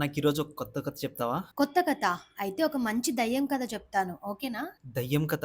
నాకు ఈరోజు ఒక కొత్త కథ చెప్తావా? కొత్త కథ. అయితే ఒక మంచి దెయ్యం కథ చెప్తాను. ఓకేనా? దయ్యం కథ.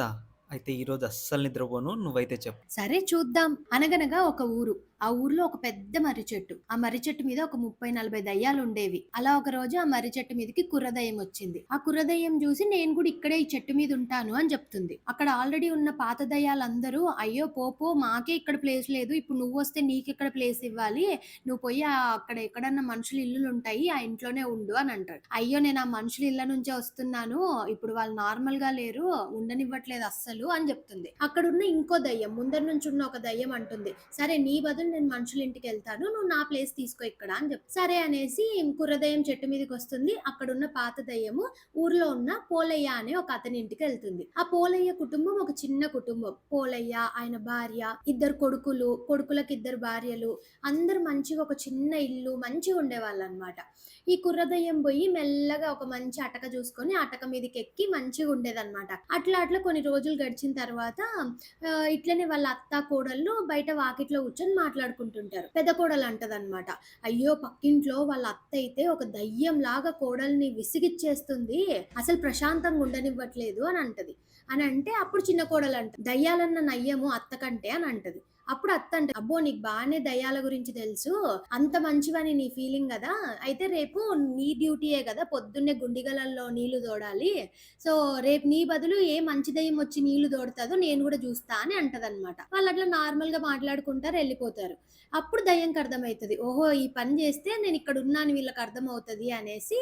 అయితే ఈరోజు అస్సలు నిద్రపోను. నువ్వైతే చెప్పు. సరే చూద్దాం. అనగనగా ఒక ఊరు. ఆ ఊర్లో ఒక పెద్ద మర్రి చెట్టు. ఆ మర్రి చెట్టు మీద ఒక ముప్పై నలభై దయ్యాలు ఉండేవి అలా ఒక రోజు ఆ మర్రి చెట్టు మీదకి కుర్రదయ్యం వచ్చింది. ఆ కుర్ర దెయ్యం చూసి నేను కూడా ఇక్కడే ఈ చెట్టు మీద ఉంటాను అని చెప్తుంది. అక్కడ ఆల్రెడీ ఉన్న పాత దయ్యాలందరూ అయ్యో పోపో మాకే ఇక్కడ ప్లేస్ లేదు. ఇప్పుడు నువ్వు వస్తే నీకెక్కడ ప్లేస్ ఇవ్వాలి. నువ్వు పోయి అక్కడ ఎక్కడన్నా ఇల్లులు ఉంటాయి ఆ ఇంట్లోనే ఉండు అని అంటాడు. అయ్యో నేను ఆ మనుషుల ఇళ్ళ నుంచే వస్తున్నాను. ఇప్పుడు వాళ్ళు నార్మల్గా లేరు. ఉండనివ్వట్లేదు అస్సలు అని చెప్తుంది. అక్కడున్న ఇంకో దయ్యం ముందర నుంచి ఉన్న ఒక దయ్యం అంటుంది. సరే నీ బదులు నేను మనుషుల ఇంటికి వెళ్తాను నువ్వు నా ప్లేస్ తీసుకో ఇక్కడ అని చెప్పి సరే అనేసి కుర్రదయం చెట్టు మీదకి వస్తుంది. అక్కడున్న పాత దయ్యము ఊర్లో ఉన్న పోలయ్య అనే ఒక అతని ఇంటికి వెళ్తుంది. ఆ పోలయ్య కుటుంబం ఒక చిన్న కుటుంబం. పోలయ్య, ఆయన భార్య, ఇద్దరు కొడుకులు, కొడుకులకి ఇద్దరు భార్యలు అందరు మంచిగా ఒక చిన్న ఇల్లు మంచిగా ఉండేవాళ్ళనమాట. ఈ కుర్ర దెయ్యం పోయి మెల్లగా ఒక మంచి అటక చూసుకొని అటక మీదకి ఎక్కి మంచిగా ఉండేదన్నమాట అట్లా అట్లా కొన్ని రోజులు గడిచిన తర్వాత ఇట్లనే వాళ్ళ అత్త, కోడళ్ళు బయట వాకిట్లో కూర్చొని మాట్లాడుకుంటుంటారు. పెద్ద కోడలు అంటదనమాట. అయ్యో పక్కింట్లో వాళ్ళ అత్త అయితే ఒక దయ్యంలాగా కోడల్ని విసిగిచ్చేస్తుంది. అసలు ప్రశాంతంగా ఉండనివ్వట్లేదు అని అంటది. అని అంటే అప్పుడు చిన్న కోడలు అంట దయ్యాలన్న నయ్యము అత్త కంటే అని అంటది. అప్పుడు అత్త అంటే అబ్బో! నీకు బాగానే దయ్యాల గురించి తెలుసు. అంత మంచివని నీ ఫీలింగ్ కదా అయితే రేపు నీ డ్యూటీయే కదా పొద్దున్నే గుండిగలల్లో నీళ్ళు తోడాలి. సో రేపు నీ బదులు ఏ మంచి దయ్యం వచ్చి నీళ్ళు తోడుతదో నేను కూడా చూస్తా అని అంటదనమాట. నార్మల్గా మాట్లాడుకుంటారు వెళ్ళిపోతారు అప్పుడు దయ్యంకి అర్థమవుతుంది ఓహో! ఈ పని చేస్తే నేను ఇక్కడ ఉన్నాను వీళ్ళకి అర్థమవుతుంది అనేసి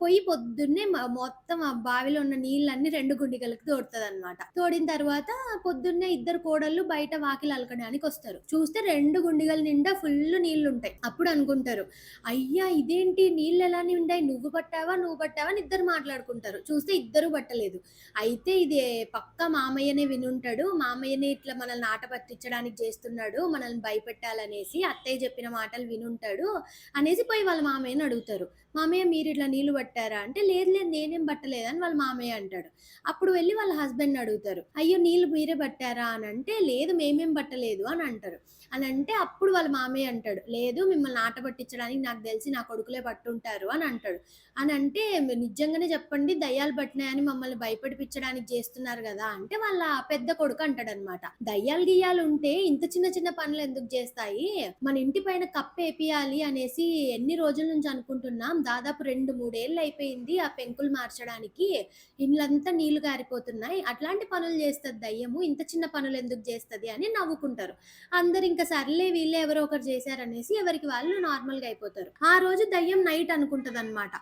పోయి పొద్దున్నే మొత్తం ఆ బావిలో ఉన్న నీళ్ళన్నీ 2 గుండిగలకి తోడుతదనమాట. తోడిన తర్వాత పొద్దున్నే ఇద్దరు కోడళ్ళు బయట వాకిలి అలకడానికి వస్తారు. చూస్తే రెండు గుండిగల నిండా ఫుల్ నీళ్ళు ఉంటాయి అప్పుడు అనుకుంటారు. అయ్యా! ఇదేంటి నీళ్ళు ఎలా నిండాయి? నువ్వు పట్టావా? నువ్వు పట్టావా? అని ఇద్దరు మాట్లాడుకుంటారు. చూస్తే ఇద్దరు పట్టలేదు. అయితే ఇది పక్క మామయ్యనే వినుంటాడు. మామయ్యనే ఇట్లా మనల్ని ఆట పట్టించడానికి చేస్తున్నాడు. మనల్ని భయపెట్టాలనేసి అత్తయ్య చెప్పిన మాటలు వినుంటాడు అనేసి పోయి వాళ్ళ మామయ్యని అడుగుతారు. మామయ్య మీరు ఇట్లా నీళ్ళు పట్టారా? అంటే లేదు లేదు నేనేం పట్టలేదు అని వాళ్ళ మామయ్య అంటాడు. అప్పుడు వెళ్ళి వాళ్ళ హస్బెండ్ అడుగుతారు. అయ్యో! నీళ్ళు మీరే పట్టారా? అని అంటే లేదు మేమేం పట్టలేదు అని అంటారు. అని అంటే అప్పుడు వాళ్ళ మామయ్య అంటాడు. లేదు మిమ్మల్ని ఆట పట్టించడానికి నాకు తెలిసి నా కొడుకులే పట్టుంటారు అని అంటాడు. అని అంటే నిజంగానే చెప్పండి దయ్యాలు పట్టినాయని మమ్మల్ని భయపడిపించడానికి చేస్తున్నారు కదా అంటే వాళ్ళ పెద్ద కొడుకు అంటాడనమాట. దయ్యాలు గియ్యాలు ఉంటే ఇంత చిన్న చిన్న పనులు ఎందుకు చేస్తాయి? మన ఇంటి పైన కప్పేపియాలి అనేసి ఎన్ని రోజుల నుంచి అనుకుంటున్నాం. దాదాపు రెండు మూడేళ్ళు అయిపోయింది ఆ పెంకులు మార్చడానికి. ఇండ్లంతా నీళ్ళు గారిపోతున్నాయి. అట్లాంటి పనులు చేస్తది దయ్యము. ఇంత చిన్న పనులు ఎందుకు చేస్తది అని నవ్వుకుంటారు. అందరు ఇంకా సర్లే వీళ్ళే ఎవరో ఒకరు చేశారనేసి ఎవరికి వాళ్ళు నార్మల్గా అయిపోతారు. ఆ రోజు దయ్యం నైట్ అనుకుంటది అనమాట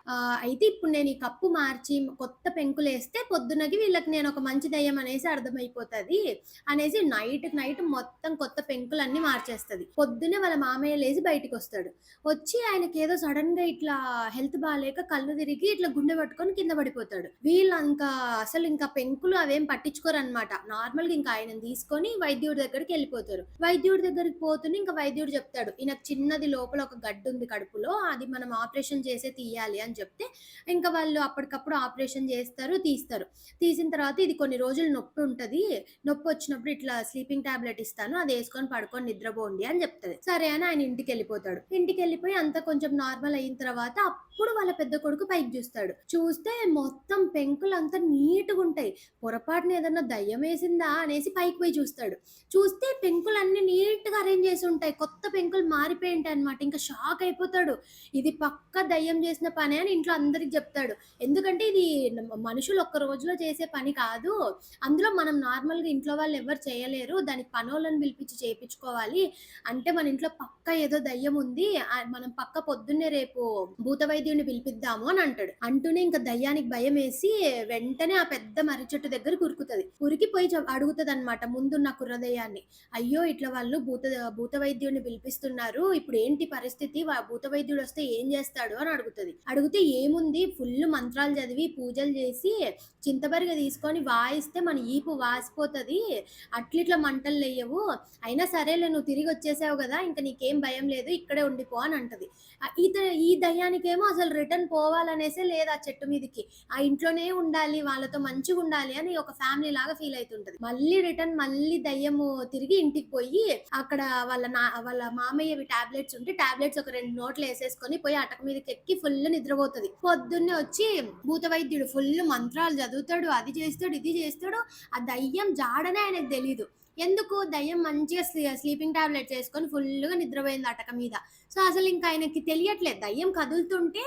అయితే ఇప్పుడు నేను ఈ కప్పు మార్చి కొత్త పెంకులేస్తే పొద్దునకి వీళ్ళకి నేను ఒక మంచి దయ్యం అనేసి అర్థమైపోతుంది అనేసి నైట్ నైట్ మొత్తం కొత్త పెంకులన్నీ మార్చేస్తది. పొద్దున్నే వాళ్ళ మామయ్య బయటకు వస్తాడు వచ్చి ఆయనకి ఏదో సడన్గా ఇట్లా హెల్త్ బాగాలేక కళ్ళు తిరిగి ఇట్లా గుండె పట్టుకొని కింద పడిపోతాడు. వీళ్ళు ఇంకా అసలు ఇంకా పెంకులు అవేం పట్టించుకోరు అన్నమాట నార్మల్ నార్మల్‌గా ఇంకా ఆయన తీసుకొని వైద్యుడి దగ్గరికి వెళ్ళిపోతారు వైద్యుడి దగ్గరికి పోతూనే ఇంక వైద్యుడు చెప్తాడు. ఈయనకు చిన్నది లోపల ఒక గడ్డుంది కడుపులో. అది మనం ఆపరేషన్ చేసే తీయాలి అని చెప్తే ఇంకా వాళ్ళు అప్పటికప్పుడు ఆపరేషన్ చేస్తారు, తీస్తారు. తీసిన తర్వాత ఇది కొన్ని రోజులు నొప్పి ఉంటుంది నొప్పి వచ్చినప్పుడు ఇట్లా స్లీపింగ్ టాబ్లెట్ ఇస్తాను. అది వేసుకొని పడుకొని నిద్రపోండి అని చెప్తుంది సరే అని ఆయన ఇంటికెళ్ళిపోతాడు. ఇంటికెళ్ళిపోయి అంతా కొంచెం నార్మల్ అయిన తర్వాత అప్పుడు వాళ్ళ పెద్ద కొడుకు పైకి చూస్తాడు. చూస్తే మొత్తం పెంకులు అంతా నీట్గా ఉంటాయి పొరపాటున ఏదన్నా దయ్యమేసిందా అనేసి పైకి పోయి చూస్తాడు. చూస్తే అన్ని నీట్‌గా అరేంజ్ చేసి ఉంటాయి. కొత్త పెంకులు మారిపోయి ఉంటాయన్నమాట. ఇంకా షాక్ అయిపోతాడు. ఇది పక్క దయ్యం చేసిన పని అని ఇంట్లో అందరికి చెప్తాడు. ఎందుకంటే ఇది మనుషులు ఒక్క రోజులో చేసే పని కాదు. అందులో మనం నార్మల్‌గా ఇంట్లో వాళ్ళు ఎవ్వరు చేయలేరు. దానికి పనులను పిలిపించి చేయించుకోవాలి అంటే మన ఇంట్లో పక్క ఏదో దయ్యం ఉంది. మనం పక్క పొద్దున్నే రేపు భూత వైద్యుడిని పిలిపిద్దాము అని అంటాడు. అంటూనే ఇంకా దయ్యానికి వేసి వెంటనే ఆ పెద్ద మర్రి చెట్టు దగ్గర కురుకుతుంది కురికిపోయి అడుగుతుంది అనమాట ముందున్న కుర్ర అయ్యో అయ్యో! ఇట్లా వాళ్ళు భూత భూత వైద్యుడిని పిలిపిస్తున్నారు. ఇప్పుడు ఏంటి పరిస్థితి? భూత వైద్యుడు వస్తే ఏం చేస్తాడు? అని అడుగుతుంది అడిగితే ఏముంది ఫుల్ మంత్రాలు చదివి పూజలు చేసి చింతబరిగ తీసుకొని వాయిస్తే మన ఈపు వాసిపోతది. అట్లిట్లా మంటలు లేయవు అయినా సరేలే నువ్వు తిరిగి వచ్చేసావు కదా ఇంక నీకేం భయం లేదు. ఇక్కడే ఉండిపో అని అంటది. ఇత ఈ దయ్యానికేమో అసలు రిటర్న్ పోవాలనేసే లేదు ఆ చెట్టు మీదకి. ఆ ఇంట్లోనే ఉండాలి. వాళ్ళతో మంచిగా ఉండాలి అని ఒక ఫ్యామిలీ లాగా ఫీల్ అవుతుంటది మళ్ళీ రిటర్న్ మళ్ళీ దయ్యము తిరిగి ఇంటికి పోయి అక్కడ వాళ్ళ నా వాళ్ళ మామయ్యవి టాబ్లెట్స్ ఉంటే టాబ్లెట్స్ ఒక రెండు నోట్లు వేసేసుకొని పోయి అటక మీదకి ఎక్కి ఫుల్ నిద్రపోతుంది. పొద్దున్నే వచ్చి భూత వైద్యుడు ఫుల్ మంత్రాలు చదువుతాడు అది చేస్తాడు ఇది చేస్తాడు ఆ దయ్యం జాడనే ఆయనకు తెలియదు ఎందుకు దయ్యం మంచిగా స్లీపింగ్ టాబ్లెట్స్ వేసుకొని ఫుల్గా నిద్రపోయింది అటక మీద? సో అసలు ఇంకా ఆయనకి తెలియట్లేదు. దయ్యం కదులుతుంటే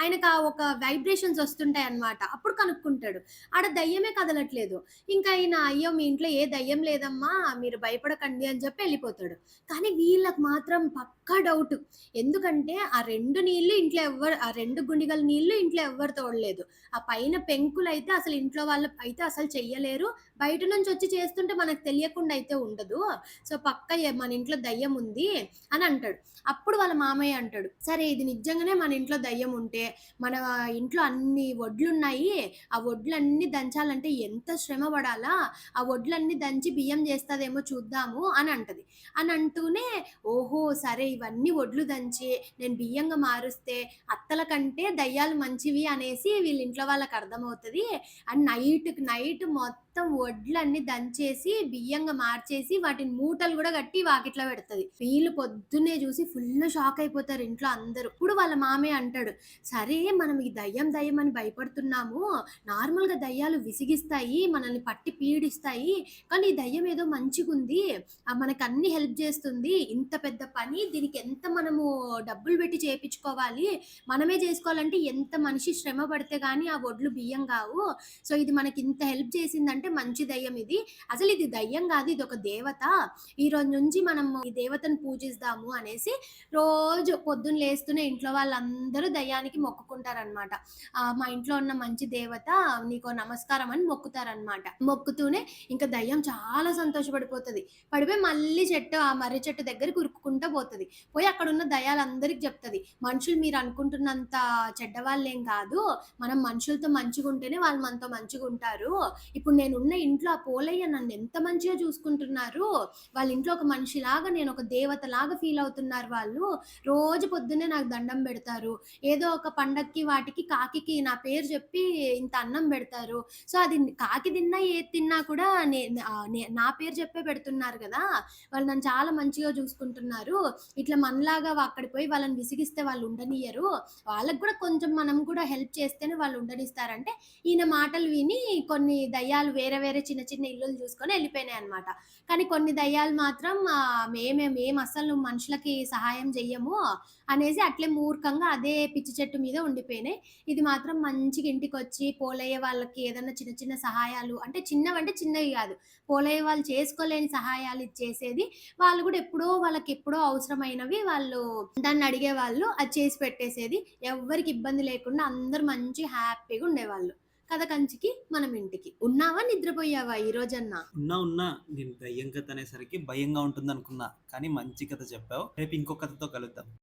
ఆయనకు ఆ ఒక వైబ్రేషన్స్ వస్తుంటాయి అన్నమాట. అప్పుడు కనుక్కుంటాడు. ఆడ దయ్యమే కదలట్లేదు. ఇంకా ఆయన అయ్యో మీ ఇంట్లో ఏ దయ్యం లేదమ్మా మీరు భయపడకండి అని చెప్పి వెళ్ళిపోతాడు. కానీ వీళ్ళకి మాత్రం పక్కా డౌట్ ఎందుకంటే ఆ రెండు నీళ్ళు ఇంట్లో ఎవ్వరు ఆ రెండు గుండిగల నీళ్ళు ఇంట్లో ఎవ్వరు తోడలేదు. ఆ పైన పెంకులు అయితే అసలు ఇంట్లో వాళ్ళు అయితే అసలు చెయ్యలేరు. బయట నుంచి వచ్చి చేస్తుంటే మనకు తెలియకుండా అయితే ఉండదు. సో పక్క మన ఇంట్లో దయ్యం ఉంది అని అంటాడు. అప్పుడు వాళ్ళ మామయ్య అంటాడు సరే ఇది నిజంగానే మన ఇంట్లో దయ్యం ఉంటే మన ఇంట్లో అన్ని వడ్లు ఉన్నాయి ఆ వడ్లన్నీ దంచాలంటే ఎంత శ్రమ పడాలా? ఆ వడ్లన్నీ దంచి బియ్యం చేస్తుందేమో చూద్దాము అని అంటది. అని అంటూనే ఓహో సరే ఇవన్నీ వడ్లు దంచి నేను బియ్యంగా మారుస్తే అత్తల కంటే దయ్యాలు మంచివి అనేసి వీళ్ళ ఇంట్లో వాళ్ళకి అర్థమవుతుంది. అండ్ నైట్ నైట్ మొత్తం మొత్తం వడ్లన్నీ దంచేసి బియ్యంగా మార్చేసి వాటిని మూటలు కూడా కట్టి వాకిట్లో పెడుతుంది. వీళ్ళు పొద్దున్నే చూసి ఫుల్ షాక్ అయిపోతారు ఇంట్లో అందరూ. ఇప్పుడు వాళ్ళ మామే అంటాడు సరే మనం ఈ దయ్యం దయ్యం అని భయపడుతున్నాము. నార్మల్గా దయ్యాలు విసిగిస్తాయి మనల్ని పట్టి పీడిస్తాయి. కానీ ఈ దయ్యం ఏదో మంచిగుంది. ఆ మనకు అన్ని హెల్ప్ చేస్తుంది. ఇంత పెద్ద పని దీనికి ఎంత మనము డబ్బులు పెట్టి చేపించుకోవాలి? మనమే చేసుకోవాలంటే ఎంత మనిషి శ్రమ పడితే కానీ ఆ వడ్లు బియ్యం కావు. సో ఇది మనకి ఇంత హెల్ప్ చేసిందంటే మంచి దయ్యం ఇది. అసలు ఇది దయ్యం కాదు ఇది ఒక దేవత. ఈ రోజు నుంచి మనం ఈ దేవతను పూజిస్తాము అనేసి రోజు పొద్దున్న లేస్తూనే ఇంట్లో వాళ్ళందరూ దయ్యానికి మొక్కుకుంటారనమాట మా ఇంట్లో ఉన్న మంచి దేవత నీకో నమస్కారం అని మొక్కుతారనమాట మొక్కుతూనే ఇంకా దయ్యం చాలా సంతోషపడిపోతుంది. పడిపోయి మళ్ళీ చెట్టు ఆ మర్రి చెట్టు దగ్గర ఉరుక్కుంటూ పోతుంది. పోయి అక్కడ ఉన్న దయాలందరికి చెప్తుంది. మనుషులు మీరు అనుకుంటున్నంత చెడ్డవాళ్ళేం కాదు. మనం మనుషులతో మంచిగా ఉంటేనే వాళ్ళు మనతో మంచిగా ఉంటారు ఇప్పుడు నేను ఉన్న ఇంట్లో ఆ పోలయ్య నన్ను ఎంత మంచిగా చూసుకుంటున్నారు వాళ్ళ ఇంట్లో ఒక మనిషిలాగా నేను ఒక దేవత లాగా ఫీల్ అవుతున్నారు వాళ్ళు. రోజు పొద్దున్నే నాకు దండం పెడతారు. ఏదో ఒక పండక్కి వాటికి కాకి నా పేరు చెప్పి ఇంత అన్నం పెడతారు. సో అది కాకి తిన్నా ఏది తిన్నా కూడా నే- నా పేరు చెప్పే పెడుతున్నారు కదా వాళ్ళు నన్ను చాలా మంచిగా చూసుకుంటున్నారు. ఇట్లా మనలాగా అక్కడికి పోయి వాళ్ళని విసిగిస్తే వాళ్ళు ఉండనియరు. వాళ్ళకి కూడా కొంచెం మనం కూడా హెల్ప్ చేస్తేనే వాళ్ళు ఉండనిస్తారంటే ఈయన మాటలు విని కొన్ని దయ్యాలు వేరే వేరే చిన్న చిన్న ఇల్లులు చూసుకొని వెళ్ళిపోయినాయి అనమాట కానీ కొన్ని దయ్యాలు మాత్రం మేమే మేము అసలు మనుషులకి సహాయం చెయ్యము అనేసి అట్లే మూర్ఖంగా అదే పిచ్చి చెట్టు మీద ఉండిపోయినాయి. ఇది మాత్రం మంచిగా ఇంటికి వచ్చి పోలయ్య వాళ్ళకి ఏదైనా చిన్న చిన్న సహాయాలు అంటే చిన్నవంటే చిన్నవి కాదు పోలయ్య వాళ్ళు చేసుకోలేని సహాయాలు ఇచ్చేసేది. వాళ్ళు కూడా ఎప్పుడో వాళ్ళకి ఎప్పుడో అవసరమైనవి వాళ్ళు దాన్ని అడిగే వాళ్ళు అది చేసి పెట్టేసేది. ఎవరికి ఇబ్బంది లేకుండా అందరూ మంచి హ్యాపీగా ఉండేవాళ్ళు. కథ కంచికి మనం ఇంటికి. ఉన్నావా? నిద్రపోయావా? ఈ రోజన్నా? ఉన్నా ఉన్నా. నేను దయ్యం కథ అనేసరికి భయంగా ఉంటుంది అనుకున్నా కానీ మంచి కథ చెప్పావు. రేపు ఇంకో కథతో కలుద్దాం.